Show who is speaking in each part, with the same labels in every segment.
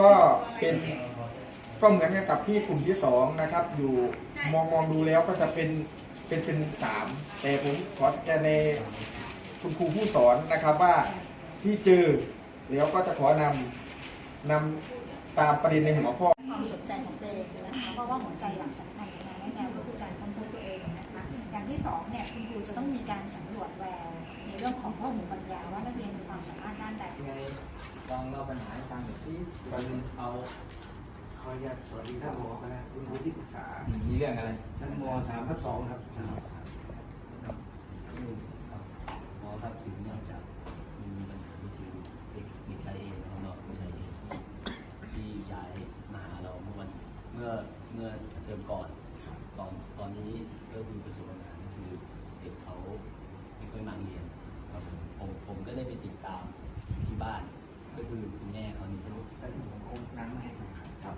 Speaker 1: ก็เป็นก็เหมือนกันกับที่กลุ่มที่สองนะครับ อยู่มองมองดูแล้วก็จะเป็นเป็นเป็นสามแต่ผมขอสแกนในคุณครูผู้สอนนะครับว่าที่เจอแล้วก็จะขอนำนำตามประเด็นในหัวข้อ
Speaker 2: ความสนใจของตัวเองนะคะเพราะว่าหัวใจหลักสำคัญของงานแนะแนวก็คือ ที่สองเนี่ยคุณครูจะต้องมีการสำรวจแววในเรื่องของข้อมูลปัญญาว่านักเรียนมีความสามารถด้านใด
Speaker 3: ไงลองเล่าปัญหาให้ฟังหน่อยสิมันเอา
Speaker 4: ขออนุญาตสวัสดีท่านหมอคณะคุณครูที่ปรึกษา
Speaker 3: มีเรื่องอะไร
Speaker 4: ชั้นมสามทับสองครับ
Speaker 5: หมอครับถึงเนื่องจากมันมีปัญหาก็คือเด็กเด็กชายเอนะครับเนาะเด็กชายเอที่ที่ย้ายมาหาเราเมื่อวันเมื่อเมื่อเทอมก่อนตอนตอนนี้ก็คือประสบปัญหาก็ คือเด็กเขาไม่ค่อยมาเรียนครับผมผมผมก็ได้ไปติดตามที่บ้าน ก็คือคุณแม่เขานี่ก็
Speaker 4: แต่ผมคงน้ำไม่ให้นะครับ
Speaker 5: ครับ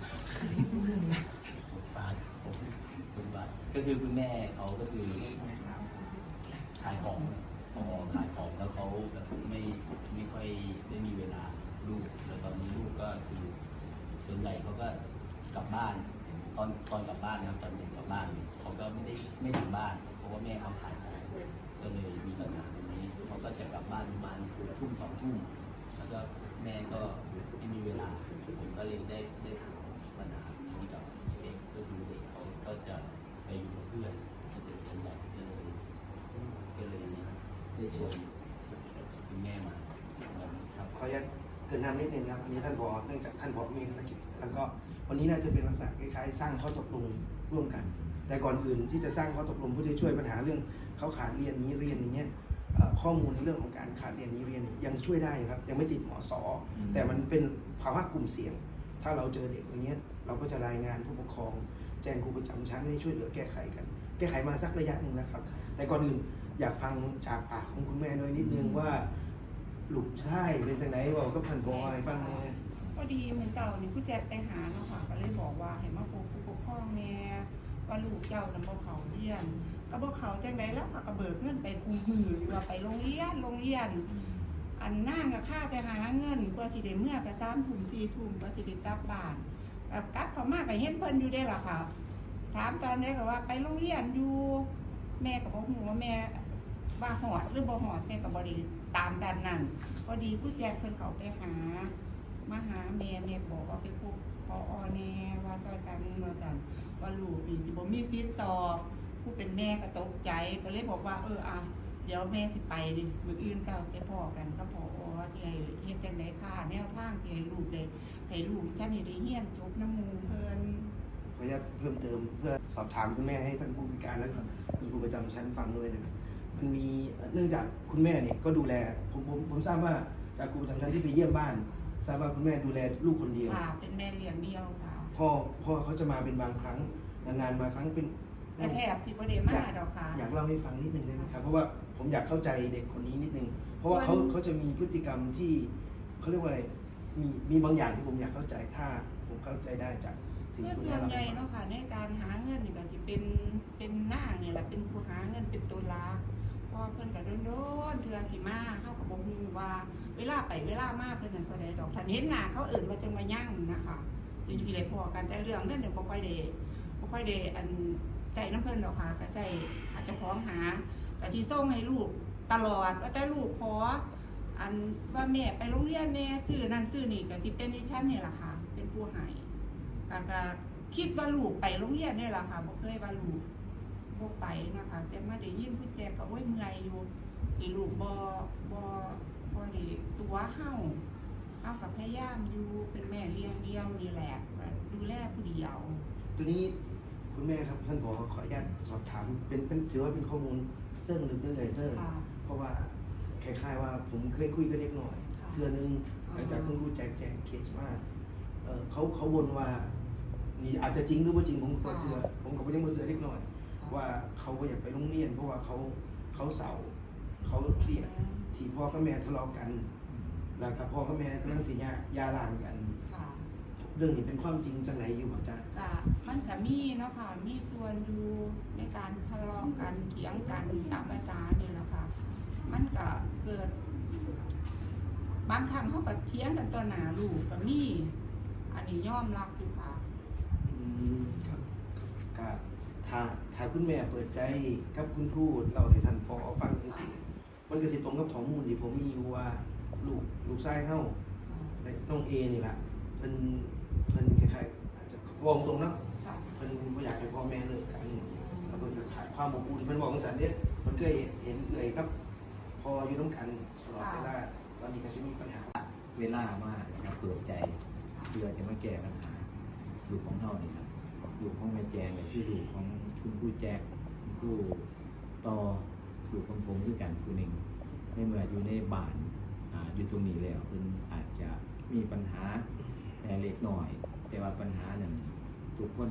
Speaker 5: คุณป้าผมคุณป้าก็คือคุณแม่เขาก็คือ
Speaker 4: ไม่น้
Speaker 5: ขายของพอขายของแล้วเขาแบบไม่ไม่ค่อยได้มีเวลาลูกแล้วตอนนี้ลูกก็คือส่วนใหญ่เขาก็กลับบ้าน ตอนตอนกลับบ้านนะครับตอนเด็กกลับบ้านเขาก็ไม่ได้ไม่ถึงบ้านเพ ราะว่าแม่เขาขายของก็เลยมีปัญหาตรงนี้เขาก็จะกลับบ้านประมาณทุ่มสองทุ่มแล้วก็แม่ก็ไม่มีเวลาผมก็เลยได้ได้ฝึกปัญหานี้กับเด็กก็คือเด็กเขาก็จะไปอยู่กับเพื่อนจะเป็นส่วนใหญ่ก็เลยก็เลยได้ชวนคุณแม่มาครับำ
Speaker 4: ขออนุญาตเกินนำนิดนึงครับอันนี้ท่านผอเนื่องจากท่านผอมีภารกิจ แล้วก็วันนี้น่าจะเป็นลักษณะคล้ายๆ สร้างข้อตกลงร่วมกัน แต่ก่อนอื่นที่จะสร้างข้อตกลงเพื่อจะช่วยปัญหาเรื่องเขาขาดเรียนนี้เรียนอย่างเงี้ยเอ่อข้อมูลในเรื่องของการขาดเรียนนี้เรียนเนี่ยยังช่วยได้ครับ ยังไม่ติดหมอสอ
Speaker 5: อืม
Speaker 4: แต่มันเป็นภาวะกลุ่มเสี่ยง ถ้าเราเจอเด็กอย่างเงี้ยเราก็จะรายงานผู้ปกครอง แจ้งครูประจำชั้นให้ช่วยเหลือแก้ไขกัน แก้ไขมาสักระยะหนึ่งแล้วครับ แต่ก่อนอื่นอยากฟังจากปากของคุณแม่หน่อยนิดนึงว่าลูกชายเป็นจังไหนบอกก็พันพอให้ฟังหน่อย
Speaker 6: พอดีเหมือนเก่านี่ผู้แจกไปหาเนาะค่ะก็เลยบอกว่าให้มาพบผู้ปกครองแน่ ว่าลูกเจ้านำบ่เขาเรียนก็บ่เขาจังไดแล้วก็กระเบิกเงินไปคูมืออยู่ว่าไปโรงเรียนโรงเรียน อันหน้ากับค่าแต่หาเงินกว่าสิได้เมื่อก็3ทุ่ม4ทุ่มกว่าสิได้กลับบ้านกับกลับพม่าก็เห็นเพิ่นอยู่ได้ล่ะค่ะ ถามตอนนี้ก็ว่าไปโรงเรียนอยู่ แม่ก็บอกฮู้ว่าแม่ว่าหอดหรือบ่หอดแม่ก็บ่ได้ตามดันนั่นพอดีผู้แจกเพิ่นเขาไปหามาหาแม่แม่บอกว่าไปพบพออแน่ว่าจอยกันว่าจัน ว่าลูกนี่สิบ่มีสิทธิ์สอบผู้เป็นแม่ก็ตกใจก็เลยบอกว่า เอออะเดี๋ยวแม่สิไปดิมื้ออื่นก็ไปพอกันก็พอที่ให้เฮ็ดจังได๋ค่ะแนวทางที่ให้ลูกได้ให้ลูกท่านนี่ได้เรียนจบน้ำหมู่เพิ่น
Speaker 4: ขออนุญาตเพิ่มเติมเพื่อสอบถามคุณแม่ให้ท่านผู้บริการแล้วก็มีครูประจำชั้นฟังด้วยนะครับมันมีเนื่องจากคุณแม่เนี่ยก็ดูแลผมผมผมทราบว่าจากครูประจำชั้นที่ไปเยี่ยมบ้านทราบว่าคุณแม่ดูแลลูกคนเดียว
Speaker 6: ค่ะเป็นแม่เลี้ยงเดียวค่ะ
Speaker 4: พ่อพ่อเขาจะมาเป็นบางครั้งนานๆมาครั้งเป็น
Speaker 6: แต่แทบสิบ่ได้มาดอกค่ะ
Speaker 4: อยากเล่าให้ฟังนิดนึงได้ไหมครับ เพราะว่าผมอยากเข้าใจเด็กคนนี้นิดนึง เพราะว่าเขา
Speaker 6: ส่วน
Speaker 4: เขาจะมีพฤติกรรมที่เขาเรียกว่าอะไรมีมีบางอย่างที่ผมอยากเข้าใจถ้าผมเข้าใจได้จากสิ่ง
Speaker 6: คือ
Speaker 4: ที่คุณ
Speaker 6: ส่ว
Speaker 4: แม่
Speaker 6: น
Speaker 4: เล่า
Speaker 6: ใหญ่
Speaker 4: ให้ฟัง
Speaker 6: เนาะค่ะในการหาเงินนี่ก็จะเป็นเป็นหน้างนี่แหละเป็นผู้หาเงินเป็นตัวหลักเพอเพิ่นก็โดนๆเทื่อสิมาเฮาก็บ่ฮู้ว่า เวลาไปเวลามาเพิ่นนั่นเท่าใดดอกถ้าเห็นหน้าเขาเอิ้นว่าจังว่ายั่งนะคะ สิสิได้พอกันแต่เรื่องเงินเนี่ยบ่ค่อยได้บ่ค่อยได้อันใจน้ำเพิ่นดอกค่ะก็ใจอาจจะพ้องหาก็สิส่งให้ลูกตลอดว่าแต่ลูกขออันว่าแม่ไปโรงเรียนแน่ซื้อนั่นซื้อนี่ก็สิเป็นดิฉันนี่แหละค่ะ เป็นผู้ให้ก็ก็คิดว่าลูกไปโรงเรียนนี่แหละค่ะบ่เคยว่าลูกบ่ไปนะคะแต่มาได้ยินผู้แจกก็โอ้ยเมื่อยอยู่ที่ลูกบ่บ่บ่ได้ตัวเฮา เฮากับพยายามอยู่เป็นแม่เลี้ยงเดียวนี่แหละก็ดูแลผู้เดียว
Speaker 4: ตัวนี้คุณแม่ครับท่านผอขออนุญาตสอบถามเป็นเป็นถือว่าเป็นข้อมูลเสื่องลึกได้เลยเธอ
Speaker 6: ค่ะ
Speaker 4: เพราะว่าคล้ายๆว่าผมเคยคุยกับเด็กหน่อย
Speaker 6: ค่ะ
Speaker 4: เทือนึงหลังจากคุณครูแจกแจงเคสมาเออเขาเขาวนว่านี่อาจจะจริงหรือว่าจริงผมก็เสือผมก็ไม่ได้มาเสือเล็กหน่อย ว่าเขาก็อยากไปโรงเรียน เพราะว่าเขาเขาเศร้าเขาเครียดที่พ่อกับแม่ทะเลาะกัน แล้วครับพ่อกับแม่กำลังสิยายาลางกัน
Speaker 6: ค่ะ
Speaker 4: เรื่องนี้เป็นความจริงจังไหนอยู่บ่จ๊ะ
Speaker 6: ก็มันก็มีเนาะค่ะ มีส่วนอยู่ในการทะเลาะกันเถียงกันตามภาษานี่แหละค่ะ มันก็เกิด บางครั้งเขาก็เถียงกันต่อหน้าลูกก็มีอมรับอยู่ค่ะ
Speaker 4: อืมครับก็ถ้าถ้าคุณแม่เปิดใจกับคุณครูเราให้ท่านพอฟังจังซี่มันก็สิตรงกับข้อมูลที่ผมมีอยู่ว่า ลูกลูกชายเฮาน้องเอนี่ล่ะเพิ่นเพิ่นคล้ายๆอาจจะวองตรงเนาะ
Speaker 6: ค่ะ
Speaker 4: เพิ่นบ่อยากให้พ่อแม่เลิกกันแล้วเพิ่นก็ขาดความอบอุ่นเพิ่นบอกจังซั่นเด้เพิ่นเคยเห็นเอื้อยครับ พออยู่นำกันตลอดเวลาตอนนี้ก็สิมีปัญหา
Speaker 7: เวลามากนะครับเปิดใจเพื่อจะมาแก้ปัญหาลูกของเท่านี่ครับลูกของแม่แจงกับที่ลูกของคุณครูแจ็คคุณครูต่อลูกของผมคือกันคุณหนึ่งในเมื่ออยู่ในบ้าน อ่าอยู่ตรงนี้แล้วเพิ่นอาจจะมีปัญหาแต่เล็กน้อย แต่ว่าปัญหานั้นทุกคน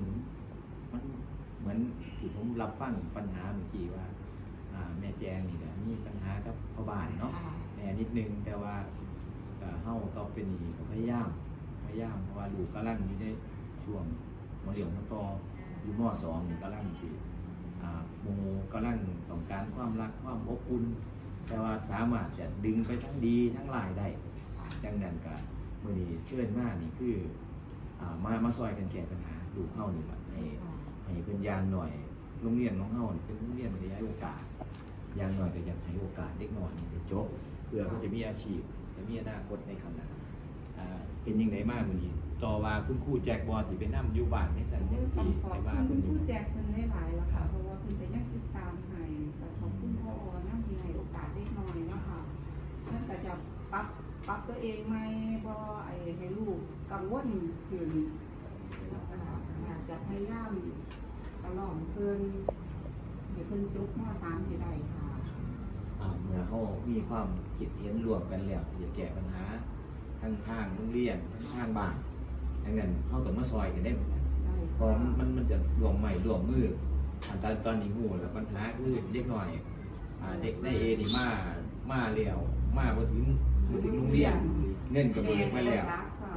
Speaker 7: มันเหมือนที่ผมรับฟังปัญหาเมื่อกี้ว่าอ่าแม่แจงนี่ก็มีปัญหากับพ่อบ้านเนาะ
Speaker 6: ค่ะ
Speaker 7: แหน่นิดนึงแต่ว่าก็เฮาต่อเป็นนี่ก็พยายามพยายามเพราะว่าลูกกำลังอยู่ในช่วงมเรียนมต่ออยู่มสองนี่กำลังสิอ่าโมกำลังต้องการความรักความอบอุ่น แต่ว่าสามารถจะดึงไปทั้งดีทั้งหลายได้ ดังนั้นก็มื้อนี้เชิญมานี่คืออ่ามามาซอยกันแก้ปัญหาลูกเฮานี่ล่ะให้ให้เพิ่นยานหน่อยโรงเรียนของเฮานี่เป็นโรงเรียนที่ให้โอกาสยานหน่อยก็อยากให้โอกาสเด็กน้อยนี่ได้จบเพื่อเขาจะมีอาชีพและมีอนาคตในข้างหน้าอ่าเป็นยังไงมากมื้อนี้ต่อว่าคุณครูแจ็คบอที่ไปนํอยู่บ้านในสันยัง
Speaker 6: ต้
Speaker 7: สิ
Speaker 6: องขอ
Speaker 7: ไป
Speaker 6: บ
Speaker 7: ว่า
Speaker 6: คุ
Speaker 7: เพิ่น
Speaker 6: ณ
Speaker 7: อยู่
Speaker 6: ผู้แจกเป็นหลายๆแล้วค่ะ เพราะว่าคุณไปยังติ จะปรับปรับตัวเองไหมเพราะไอ้ให้ลูกกังวลขึ้นนะคะอาจจะพยายามตลอดเพิ่นให้เพิ่นจบม .3 ให้ได้ค่ะ
Speaker 7: อ่าเมื่อเฮามีความคิดเห็นรวมกันแล้วที่จะแก้ปัญหาทั้งทางโรงเรียนทั้งทางบ้านดังนั้นเฮาต้องมาซอยกันได้เหมือนกัน
Speaker 6: ได้
Speaker 7: เพราะมันมันจะรวมใหม่รวมมืออันตอนตอนนี้หูแล้วปัญหาคือเด็กหน่อยอ่าเด็กได้เอนี่มามาเลี้ยว มาพอถึงพอถึงโรงเรียนเงินกับเบิกไปแล้ว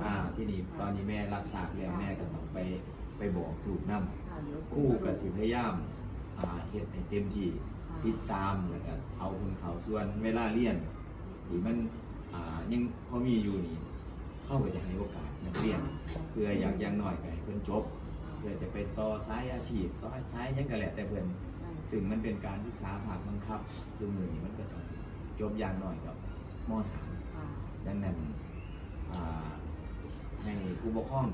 Speaker 7: อ่าที่นี่ตอนนี้แม่รับทราบแล้วแม่ก็ต้องไปไปบอกถูกนำคู่กับสิพยายามอ่าเฮ็ดให้เต็มที่ติดตามแล้วก็เอาคนเขาส่วนเวลาเรียนที่มันอ่ายังพอมีอยู่นี่เข้าก็จะให้โอกาสนักเรียนเพื่ออยากอยังน้อยก็ให้เพิ่นจบเพื่อจะไปต่อสายอาชีพสายสายหยังก็แล้วแต่เพิ่นซึ่งมันเป็นการศึกษาภาคบังคับซึ่งมือนี้มันก็ต้อง จบอย่างน้อยกับม .3 ดังนั้นอ่าให้ผู้ปกครอง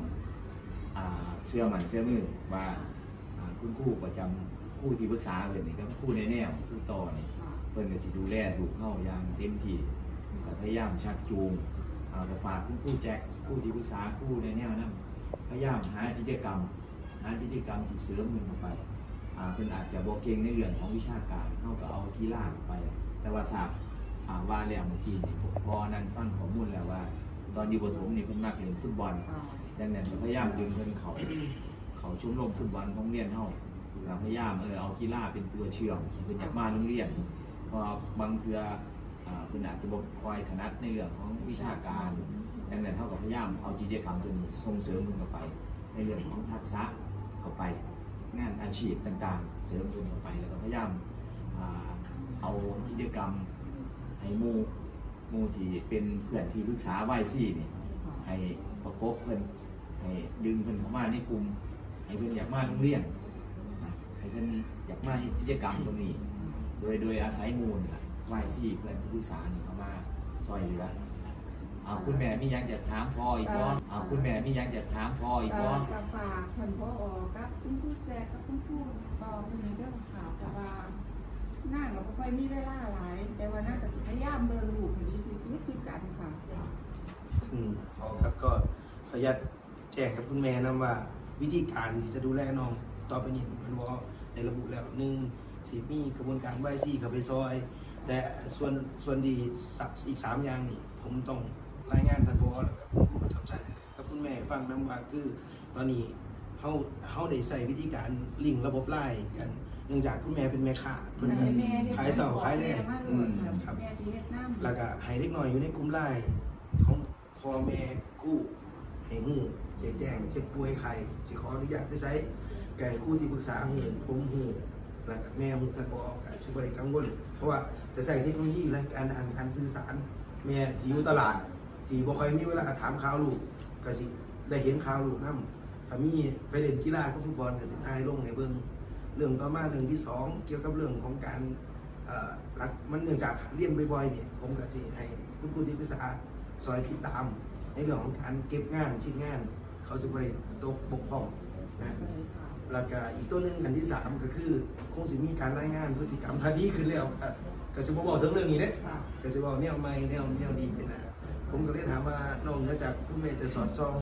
Speaker 7: อ่าเชื่อมันเชื่อมือว่าอ่าคุณครูประจำผู้ที่ปรึกษาเพิ่นนี่ก็ครูในแนวครูต่อนี่เพิ่นก็สิดูแลลูกเฮาอย่างเต็มที่ก็พยายามชักจูงอ่าก็ฝากคุณครูแจ็คผู้ที่ปรึกษาครูในแนวนั้นพยายามหากิจกรรมหากิจกรรมที่เสริมมันเข้าไปอ่าเพิ่นอาจจะบ่เก่งในเรื่องของวิชาการเฮาก็เอากีฬาเข้าไป แต่ว่าทราบอ่า ว่าแล้วเมื่อกี้นี่ผมพอนั้นฟังข้อมูลแล้วว่า ตอนอยู่ประถมนี่เพิ่นมักเล่นฟุตบอลดังนั้นก็พยายามดึงเพิ่นเขาเขาชมรมฟุตบอลของโรงเรียนเฮาเราพยายามเออเอากีฬาเป็นตัวเชื่อมเพิ่นอยากมาโรงเรียนเพอบางเทื่ออ่าเพิ่นอาจจะบ่ค่อยถนัดในเรื่องของวิชาการดังนั้นเฮาก็พยายามเอากิจกรรมตัวนี้ส่งเสริมเพิ่นเข้าไป ในเรื่องของทักษะเข้าไป งานอาชีพต่างๆ เสริมเพิ่นเข้าไปแล้วก็พยายามอ่าเอากิจกรรม ให้หมู่หมู่ที่เป็นเพื่อนที่ปรึกษาไหว้ซี่นี่ให้ประกบเพิ่นให้ดึงเพิ่นเข้ามาในกลุ่มให้เพิ่นอยากมาโรงเรียนนะให้เพิ่นอยากมาเฮ็ดกิจกรรมตรงนี้ โดยโดยอาศัยมูลล่ะไหว้ซี่เพื่อนที่ปรึกษานี่เข้ามาซอยเหลือเอาคุณแม่มีหยังจะถามพ่ออีกบ่เอาคุณแม่มีหยังจะถามพ่ออีกบ่
Speaker 6: จะฝากท่านพ่อกับคุณผู้แจกกับคุณผู้ต่อเป็นเรื่องข่าวแต่ว่าห น้าเราก็ค่อยมีเวลาหลาย แต่ว่าน่าจะพยายามเบิ่งลูกให้ดีที่สุดคือกันค่ะ
Speaker 4: อืมพอครับก็ขออนุญาตแจ้งกับคุณแม่นะว่า วิธีการที่จะดูแลน้องต่อไปนี้มันว่าในระบุแล้วหนึ่งสีมีกระบวนการไหว้ซี่กับไปซอย แต่ส่วนส่วนดีสักอีกสามอย่างนี่ผมต้องรายงานท่านพอแล้วกับคุณครูประจำชั้นกับคุณแม่ฟังนํว่าคือ ตอนนี้เขาเขาได้ใส่วิธีการลิงก์ระบบไล่กัน เนื่องจากคุณแม่เป็นแม่ค้าเพิ่น
Speaker 6: ให้แม่ฮ็ด
Speaker 4: ขายเสาขายแรง
Speaker 6: แม่
Speaker 4: อืม
Speaker 6: ค
Speaker 4: ค
Speaker 6: รั
Speaker 4: รั
Speaker 6: บบแม่ที่เฮ็ดน้ำ
Speaker 4: แล้วก็ให้เด็กน้อยอยู่ในกลุ่มไลน์ของพ่อแม่กู้ให้หูแจ้งแจ้งเจ็บป่วยใครสิขออนุญาตไปใช้ไก่คู่ที่ปรึกษาหูผมหูแล้วก็แม่หูท่านบอกก็ชิบริกังวลเพราะว่าจะใส่เทคโนโลยีและการอ่านการสื่อสาร แม่ที่อยู่ตลาด ที่บ่ค่อยมีเวลาถามข่าวลูกก็สิได้เห็นข่าวลูกน้ำถ้ามีไปเล่นกีฬาก็ฟุตบอลกับสิทายลงในเบื้อง เรื่องต่อมาเรื่องที่สองเกี่ยวกับเรื่องของการเอ่อรักมันเนื่องจากเรียนบ่อยๆเนี่ยผมกับสิให้คุณครูที่ปรึกษาซอยติดตาม ในเรื่องของการเก็บงานชิ้นงาน เขาจะบริตกบกพร่องนะแล้วก็อีกตัวหนึ่งอันที่สามก็คือคงสิมีการรายงานพฤติกรรมถ้าดีขึ้นแล้วก็ก็สิบบอกถึงเรื่องนี้เนี่ย
Speaker 6: ค่ะ
Speaker 4: ก็สิบอกแนวใหม่แนวแนวดีเป็นนะผมก็เลยถามว่าน้องเนื่องจากคุณแม่จะสอดส่อง